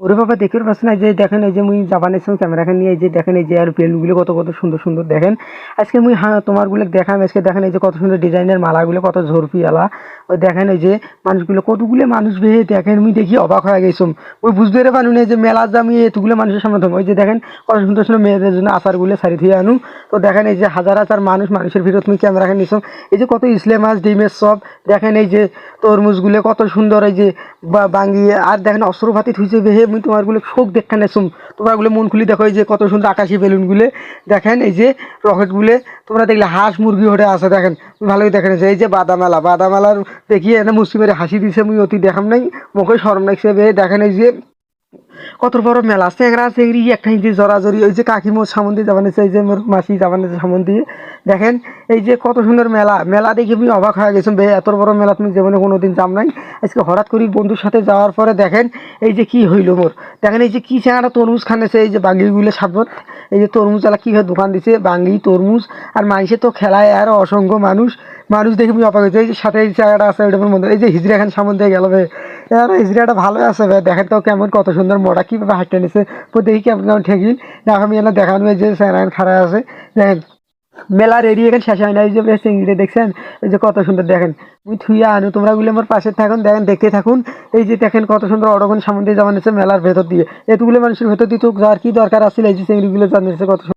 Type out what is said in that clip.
ওরে বাবা দেখতে পাচ্ছেন এই যে দেখেন এই যে মুই জাপানের সঙ্গে ক্যামেরা নিয়ে এই যে দেখেন এই যে আর বেলুগুলো কত কত সুন্দর সুন্দর দেখেন আজকে মুই হ্যাঁ তোমারগুলো দেখাম আজকে দেখেন এই যে কত সুন্দর ডিজাইনের মালাগুলো কত ঝরপি আলা ওই দেখেন এই যে মানুষগুলো কতগুলো মানুষ বেয়ে দেখেন মুই দেখি অবাক হয়ে গেছিলাম ওই বুঝতে রে পারু না যে মেলা আমি এতগুলো মানুষের সামনে ধরবো ওই যে দেখেন কত সুন্দর সুন্দর মেয়েদের জন্য আচারগুলো সারি ধুয়ে আনু তো দেখেন এই যে হাজার হাজার মানুষ মানুষের ভিতরে তুমি ক্যামেরা নিছো এই যে কত ইসলে মাছ ডিমের সব দেখেন এই যে তরমুজগুলো কত সুন্দর এই যে বা বাঙ্গিয়ে আর দেখেন অস্ত্রপাতি থুইছে বেহে মুই তোমারগুলো শোক দেখা নেছুম। তোমারগুলো মন খুলি দেখো, এই যে কত সুন্দর আকাশি বেলুনগুলো দেখেন, এই যে রকেটগুলো তোমরা দেখলে হাঁস মুরগি হটে আছে, দেখেন। ভালোই দেখেন এই যে বাদামালা, বাদামালার দেখিয়ে এনে মুসলিমের হাসি দিছে, মুই অতি দেখাম নাই। মুখে সরম লাগছে বেহে দেখেন এই যে কত বড় মেলা চেংরা চেংড়ি একটা যে জরাজরি, ওই যে কাকিমোর সামন দিয়ে এই যে মাসি যাবান সামন দিয়ে। দেখেন, এই যে কত সুন্দর মেলা মেলা দেখে আমি অবাক হয়ে গেছিলাম বে, এত বড় মেলা তুমি জীবনে কোনোদিন যাম নাই। আজকে হঠাৎ করে বন্ধুর সাথে যাওয়ার পরে দেখেন, এই যে কি হইল মোর। দেখেন, এই যে কি চেংড়া তরমুজ খানেছে এই যে বাঙ্গিগুলো সাবত এই যে তরমুজ আলা কীভাবে দোকান দিছে, বাঙ্গি, তরমুজ, আর মানুষে তো খেলায় আর অসংখ্য মানুষ। মানুষ দেখে আমি অবাক হয়েছে, এই যে সাথে এই জায়গাটা আছে ওইটার মধ্যে এই যে হিজড়া খান সামন দিয়ে গেল আর হিজড়াটা ভালো আছে ভাই। দেখেন তো কেমন কত সুন্দর মোটা কীভাবে হাঁটতে নিছে। দেখি কেমন কেমন ঠেকিল। আমি এনে দেখানো যে স্যারায়ন খাড়া আছে। দেখেন, মেলার এরিয়া এখানে শেষ হয় না এই যে চিংড়ি দেখছেন? এই যে কত সুন্দর, দেখেন। মুই থুইয়া আনু, তোমরা গুলো আমার পাশে থাকুন, দেখেন, দেখতে থাকুন। এই যে দেখেন কত সুন্দর অডগন সামনে দিয়ে যাওয়া নিচ্ছে মেলার ভেতর দিয়ে। এতগুলো মানুষের ভেতর দিয়ে তো যার কি দরকার আছিল এই যে চিংড়িগুলো জানিয়েছে কত